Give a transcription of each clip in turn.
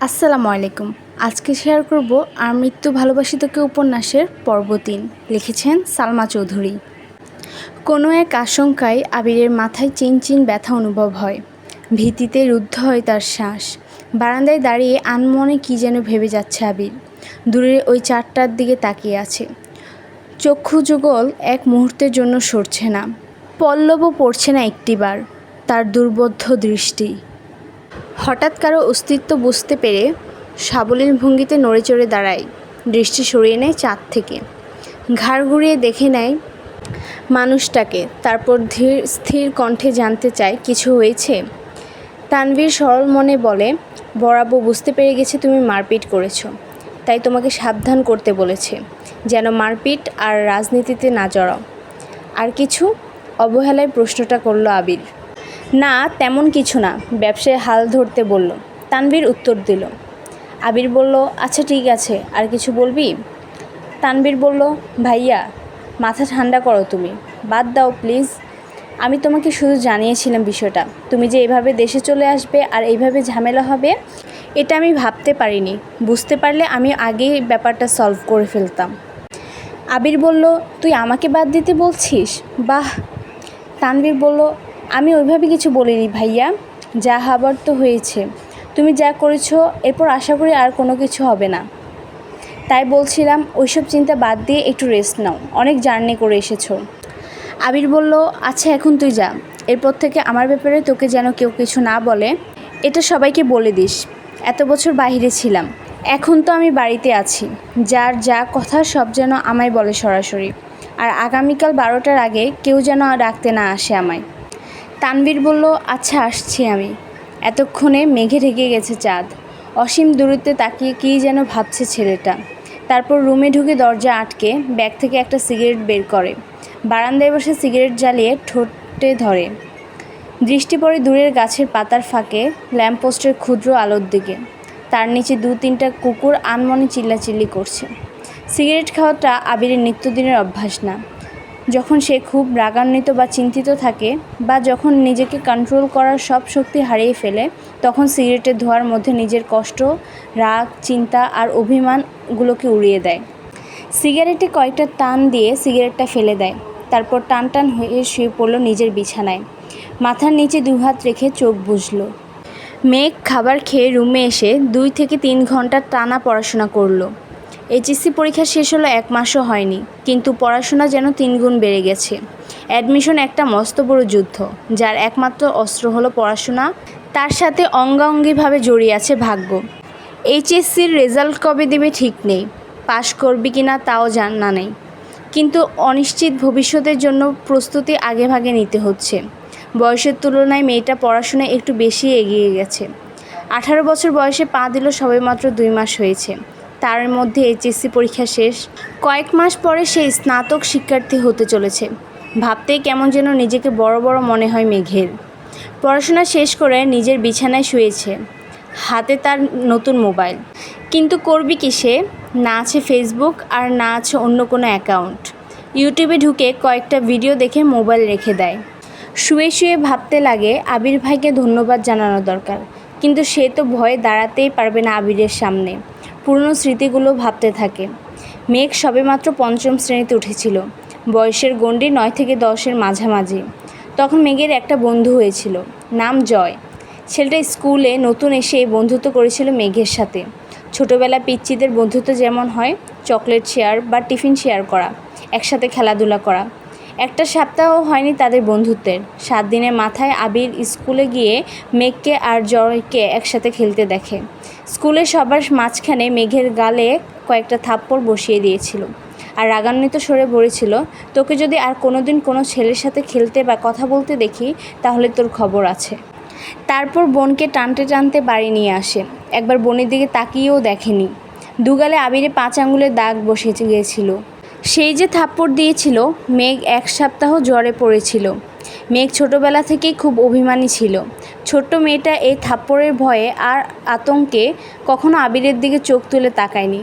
আসসালামু আলাইকুম। আজকে শেয়ার করব আর মৃত্যু ভালোবাসি তোকে উপন্যাসের পর্ব তিন লিখেছেন সালমা চৌধুরী। কোনো এক আশঙ্কায় আবিরের মাথায় চিন চিন ব্যথা অনুভব হয়। ভীতিতে রুদ্ধ হয় তার শ্বাস। বারান্দায় দাঁড়িয়ে আনমনে কী যেন ভেবে যাচ্ছে আবির। দূরে ওই চারটার দিকে তাকিয়ে আছে। চক্ষু যুগল এক মুহূর্তের জন্য সরছে না। পল্লবও পড়ছে না একটিবার। তার দুর্বোধ্য দৃষ্টি। হঠাৎ কারও অস্তিত্ব বুঝতে পেরে সাবলীল ভঙ্গিতে নড়ে চড়ে দাঁড়ায়। দৃষ্টি সরিয়ে নেয় চাঁদ থেকে। ঘাড় ঘুরিয়ে দেখে নেয় মানুষটাকে। তারপর ধীর, স্থির কণ্ঠে জানতে চায়, কিছু হয়েছে? তানভীর সরল মনে বলে বরাবর বুঝতে পেরে গেছে তুমি মারপিট করেছ। তাই তোমাকে সাবধান করতে বলেছে, যেন মারপিট আর রাজনীতিতে না জড়াও। আর কিছু? অবহেলায় প্রশ্নটা করল আবির। না, তেমন কিছু না, ব্যবসায় হাল ধরতে বলল। তানভীর উত্তর দিল, আবির বলল আচ্ছা ঠিক আছে, আর কিছু বলবি? তানভীর বলল, ভাইয়া, মাথা ঠান্ডা করো তুমি, বাদ দাও, প্লিজ। আমি তোমাকে শুধু জানিয়েছিলাম বিষয়টা, তুমি যে এভাবে দেশে চলে আসবে আর এইভাবে ঝামেলা হবে, এটা আমি ভাবতে পারিনি। বুঝতে পারলে আমি আগেই ব্যাপারটা সলভ করে ফেলতাম। আবির বলল, তুই আমাকে বাদ দিতে বলছিস? বাহ! তানভীর বলল আমি ওইভাবে কিছু বলিনি ভাইয়া। যা হবার তো হয়েছে। তুমি যা করেছ, এরপর আশা করি আর কোনো কিছু হবে না। তাই বলছিলাম, ওইসব চিন্তা বাদ দিয়ে একটু রেস্ট নাও। অনেক জার্নি করে এসেছ। আবির বলল আচ্ছা এখন তুই যা। এরপর থেকে আমার ব্যাপারে তোকে যেন কেউ কিছু না বলে, এটা সবাইকে বলে দিস। এত বছর বাইরে ছিলাম। এখন তো আমি বাড়িতে আছি। যার যা কথা সব যেন আমায় বলে সরাসরি। আর আগামীকাল বারোটার আগে কেউ যেন ডাকতে না আসে আমায়। তানভীর বলল আচ্ছা আসছি আমি। এতক্ষণে মেঘে ঢেকে গেছে চাঁদ। অসীম দূরত্বে তাকিয়ে কী যেন ভাবছে ছেলেটা। তারপর রুমে ঢুকে দরজা আটকে ব্যাগ থেকে একটা সিগারেট বের করে। বারান্দায় বসে সিগারেট জ্বালিয়ে ঠোঁটে ধরে। দৃষ্টি পড়ে দূরের গাছের পাতার ফাঁকে ল্যাম্পপোস্টের ক্ষুদ্র আলোর দিকে। তার নিচে দু তিনটা কুকুর আনমনে চিল্লাচিল্লি করছে। সিগারেট খাওয়াটা আবিরের নিত্যদিনের অভ্যাস না। যখন সে খুব রাগান্বিত বা চিন্তিত থাকে বা যখন নিজেকে কন্ট্রোল করার সব শক্তি হারিয়ে ফেলে, তখন সিগারেটের ধোয়ার মধ্যে নিজের কষ্ট, রাগ, চিন্তা আর অভিমানগুলোকে উড়িয়ে দেয়। সিগারেটে কয়েকটা টান দিয়ে সিগারেটটা ফেলে দেয়। তারপর টান টান হয়ে শুয়ে পড়ল নিজের বিছানায়। মাথার নিচে দুহাত রেখে চোখ বুঝল মেঘ খাবার খেয়ে রুমে এসে দুই থেকে তিন ঘণ্টা টানা পড়াশোনা করল। এইচএসসি পরীক্ষা শেষ হলো এক মাসও হয়নি, কিন্তু পড়াশোনা যেন তিনগুণ বেড়ে গেছে। অ্যাডমিশন একটা মস্ত বড় যুদ্ধ, যার একমাত্র অস্ত্র হলো পড়াশোনা। তার সাথে অঙ্গাঙ্গিভাবে জড়িয়ে আছে ভাগ্য। এইচএসসির রেজাল্ট কবে দেবে ঠিক নেই, পাশ করবি কি না তাও জানা নেই। কিন্তু অনিশ্চিত ভবিষ্যতের জন্য প্রস্তুতি আগেভাগে নিতে হচ্ছে। বয়সের তুলনায় মেয়েটা পড়াশোনায় একটু বেশি এগিয়ে গেছে। আঠারো বছর বয়সে পা দিল সবেমাত্র দুই মাস হয়েছে। তার মধ্যে এইচএসসি পরীক্ষা শেষ। কয়েক মাস পরে সে স্নাতক শিক্ষার্থী হতে চলেছে। ভাবতেই কেমন যেন নিজেকে বড় বড় মনে হয় মেঘের। পড়াশোনা শেষ করে নিজের বিছানায় শুয়েছে। হাতে তার নতুন মোবাইল। কিন্তু করবি কি সে? না আছে ফেসবুক আর না আছে অন্য কোনো অ্যাকাউন্ট ইউটিউবে ঢুকে কয়েকটা ভিডিও দেখে মোবাইল রেখে দেয়। শুয়ে শুয়ে ভাবতে লাগে, আবির ভাইকে ধন্যবাদ জানানো দরকার। কিন্তু সে তো ভয়ে দাঁড়াতেই পারবে না আবিরের সামনে। পুরনো স্মৃতিগুলো ভাবতে থাকে। মেঘ সবেমাত্র পঞ্চম শ্রেণীতে উঠেছিল। বয়সের গণ্ডি নয় থেকে দশের মাঝামাঝি। তখন মেঘের একটা বন্ধু হয়েছিল, নাম জয়। ছেলেটা স্কুলে নতুন এসে বন্ধুত্ব করেছিল মেঘের সাথে। ছোটোবেলা পিচ্চিদের বন্ধুত্ব যেমন হয়, চকলেট শেয়ার বা টিফিন শেয়ার করা, একসাথে খেলাধুলা করা। একটা সপ্তাহ হয়নি তাদের বন্ধুত্বের। সাত দিনের মাথায় আবির স্কুলে গিয়ে মেঘকে আর জয়কে একসাথে খেলতে দেখে। স্কুলে সবার মাঝখানে মেঘের গালে কয়েকটা থাপ্পড় বসিয়ে দিয়েছিল আর রাগান্বিত সরে বলেছিল, তোকে যদি আর কোনোদিন কোনো ছেলের সাথে খেলতে বা কথা বলতে দেখি, তাহলে তোর খবর আছে তারপর বোনকে টানতে টানতে বাড়ি নিয়ে আসে। একবার বোনের দিকে তাকিয়েও দেখেনি। দুগালে আবিরে পাঁচ আঙুলের দাগ বসে গিয়েছিল। সেই যে থাপ্পড় দিয়েছিল, মেঘ এক সপ্তাহ জ্বরে পড়েছিল। মেঘ ছোটবেলা থেকেই খুব অভিমানী ছিল। ছোট্ট মেয়েটা এই থাপ্পড়ের ভয়ে আর আতঙ্কে কখনো আবিরের দিকে চোখ তুলে তাকায়নি।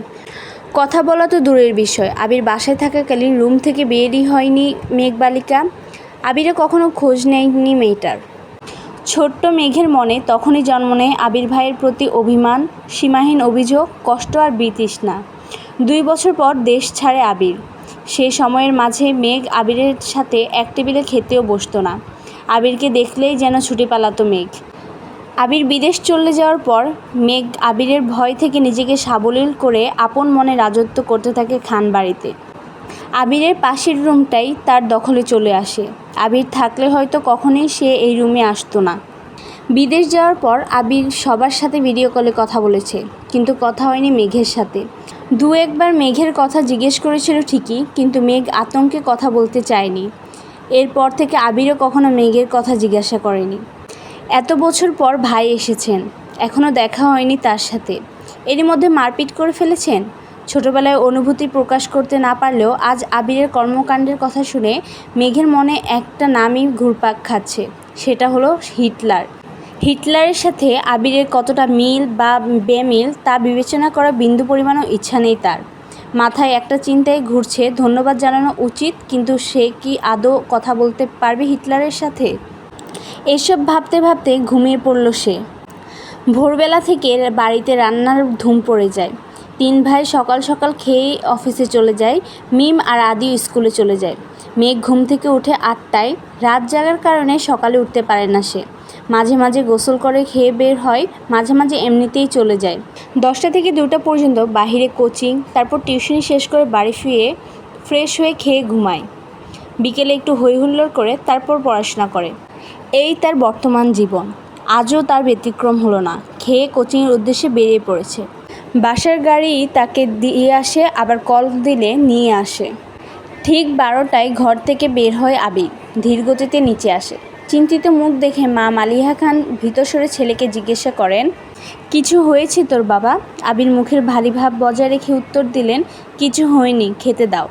কথা বলা তো দূরের বিষয়। আবির বাসায় থাকাকালীন রুম থেকে বেরই হয়নি মেঘ বালিকা আবিরে কখনো খোঁজ নেয়নি মেয়েটার। ছোট্ট মেঘের মনে তখনই জন্ম নেয় আবির ভাইয়ের প্রতি অভিমান, সীমাহীন অভিযোগ, কষ্ট আর বিতৃষ্ণা। দুই বছর পর দেশ ছাড়ে আবির। সেই সময়ের মাঝে মেঘ আবিরের সাথে এক টেবিলে খেতেও বসতো না। আবিরকে দেখলেই যেন ছুটি পালাতো মেঘ। আবির বিদেশ চলে যাওয়ার পর মেঘ আবিরের ভয় থেকে নিজেকে সাবলীল করে আপন মনে রাজত্ব করতে থাকে খান বাড়িতে। আবিরের পাশের রুমটাই তার দখলে চলে আসে। আবির থাকলে হয়তো কখনোই সে এই রুমে আসতো না। বিদেশ যাওয়ার পর আবির সবার সাথে ভিডিও কলে কথা বলেছে, কিন্তু কথা হয়নি মেঘের সাথে। দু একবার মেঘের কথা জিজ্ঞেস করেছিল ঠিকই, কিন্তু মেঘ আতঙ্কে কথা বলতে চায়নি। এরপর থেকে আবিরও কখনো মেঘের কথা জিজ্ঞাসা করেনি। এত বছর পর ভাই এসেছেন এখনও দেখা হয়নি তার সাথে। এরই মধ্যে মারপিট করে ফেলেছেন? ছোটবেলায় অনুভূতি প্রকাশ করতে না পারলেও আজ আবিরের কর্মকাণ্ডের কথা শুনে মেঘের মনে একটা নামই ঘুরপাক খাচ্ছে, সেটা হলো হিটলার। হিটলারের সাথে আবিরের কতটা মিল বা বেমিল তা বিবেচনা করা বিন্দু পরিমাণও ইচ্ছা নেই তার। মাথায় একটা চিন্তায় ঘুরছে, ধন্যবাদ জানানো উচিত, কিন্তু সে কি আদৌ কথা বলতে পারবে হিটলারের সাথে? এসব ভাবতে ভাবতে ঘুমিয়ে পড়ল সে। ভোরবেলা থেকে বাড়িতে রান্নার ধুম পড়ে যায়। তিন ভাই সকাল সকাল খেয়েই অফিসে চলে যায়, মিম আর আদিও স্কুলে চলে যায়। মেঘ ঘুম থেকে উঠে আটটায়, রাত জাগার কারণে সকালে উঠতে পারে না সে। মাঝে মাঝে গোসল করে খেয়ে বের হয়, মাঝে মাঝে এমনিতেই চলে যায়। দশটা থেকে দুটা পর্যন্ত বাহিরে কোচিং, তারপর টিউশনি শেষ করে বাড়ি ফিরে ফ্রেশ হয়ে খেয়ে ঘুমায়। বিকেলে একটু হই হুল্লোড় করে তারপর পড়াশোনা করে। এই তার বর্তমান জীবন। আজও তার ব্যতিক্রম হলো না, খেয়ে কোচিংয়ের উদ্দেশ্যে বেরিয়ে পড়েছে। বাসার গাড়ি তাকে দিয়ে আসে, আবার কল দিলে নিয়ে আসে। ঠিক বারোটায় ঘর থেকে বের হয় আবির, ধীরগতিতে নিচে আসে। চিন্তিত মুখ দেখে মা মালিহা খান ভীতস্বরে ছেলেকে জিজ্ঞাসা করেন, কিছু হয়েছে তোর বাবা? আবির মুখের ভারী ভাব বজায় রেখে উত্তর দিলেন, কিছু হয়নি, খেতে দাও।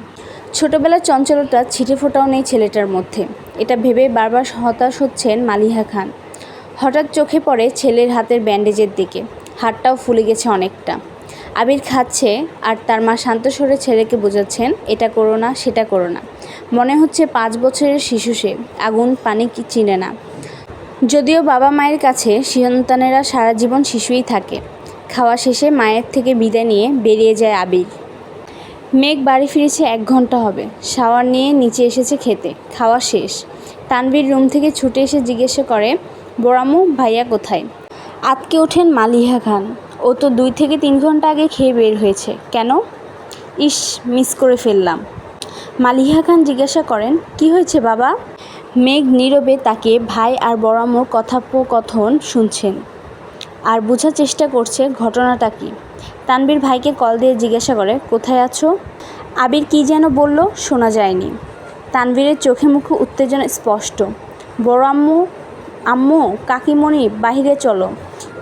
ছোটবেলার চঞ্চলতা ছিটে ফোটাও নেই ছেলেটার মধ্যে। এটা ভেবে বারবার হতাশ হচ্ছেন মালিহা খান। হঠাৎ চোখে পড়ে ছেলের হাতের ব্যান্ডেজের দিকে। হাতটাও ফুলে গেছে অনেকটা। আবির খাচ্ছে, আর তার মা শান্ত স্বরে ছেলেকে বোঝাচ্ছেন, এটা করো না, সেটা করো না। মনে হচ্ছে পাঁচ বছরের শিশু সে। আগুন পানি কি চিনে না। যদিও বাবা মায়ের কাছে সন্তানেরা সারা জীবন শিশুই থাকে। খাওয়া শেষে মায়ের থেকে বিদায় নিয়ে বেরিয়ে যায় আবির। মেঘ বাড়ি ফিরেছে এক ঘণ্টা হবে। শাওয়ার নিয়ে নিচে এসেছে খেতে। খাওয়া শেষ। তানবীর রুম থেকে ছুটে এসে জিজ্ঞাসা করে, বোরামু, ভাইয়া কোথায়? আতকে ওঠেন মালিহা খান। ও তো দুই থেকে তিন ঘণ্টা আগে খেয়ে বের হয়েছে। কেন? ইস, মিস করে ফেললাম। মালিহা খান জিজ্ঞাসা করেন, কি হয়েছে বাবা? মেঘ নীরবে তাকে ভাই আর বড়াম্মুর কথোপকথন শুনছেন আর বোঝার চেষ্টা করছে ঘটনাটা কি। তানবীর ভাইকে কল দিয়ে জিজ্ঞাসা করে, কোথায় আছো? আবির কি যেন বলল, শোনা যায়নি। তানবীরের চোখে মুখে উত্তেজনা স্পষ্ট। বড় আম্মু আম্মু, কাকিমণি, বাহিরে চলো।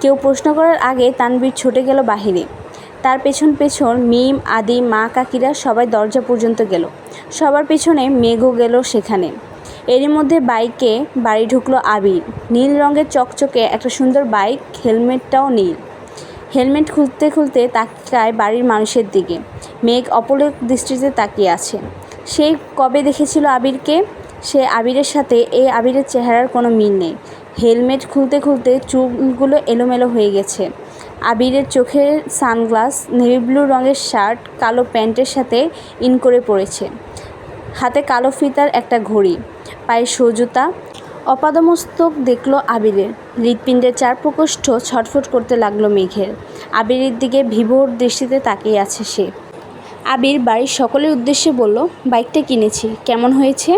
কেউ প্রশ্ন করার আগে তানবীর ছুটে গেল বাহিরে। তার পেছন পেছন মিম, আদি, মা, কাকিরা সবাই দরজা পর্যন্ত গেল। সবার পেছনে মেঘও গেল সেখানে। এরই মধ্যে বাইকে বাড়ি ঢুকলো আবির। নীল রঙের চকচকে একটা সুন্দর বাইক, হেলমেটটাও নীল। হেলমেট খুলতে খুলতে তাকায় বাড়ির মানুষের দিকে। মেঘ অপলক দৃষ্টিতে তাকিয়ে আছে। সে কবে দেখেছিল আবিরকে? সে আবিরের সাথে, এই আবিরের চেহারার কোনো মিল নেই। হেলমেট খুলতে খুলতে চুলগুলো এলোমেলো হয়ে গেছে। আবিরের চোখের সানগ্লাস, নেভি ব্লু রঙের শার্ট, কালো প্যান্টের সাথে ইন করে পড়েছে হাতে কালো ফিতার একটা ঘড়ি, পায়ে সজুতা। অপাদমস্তক দেখল আবিরের। হৃৎপিণ্ডের চার প্রকোষ্ঠ ছটফট করতে লাগল মেঘের। আবিরের দিকে ভিভোর দৃষ্টিতে তাকিয়ে আছে সে। আবির বাড়ির সকলের উদ্দেশ্যে বলল, বাইকটা কিনেছি। কেমন হয়েছে?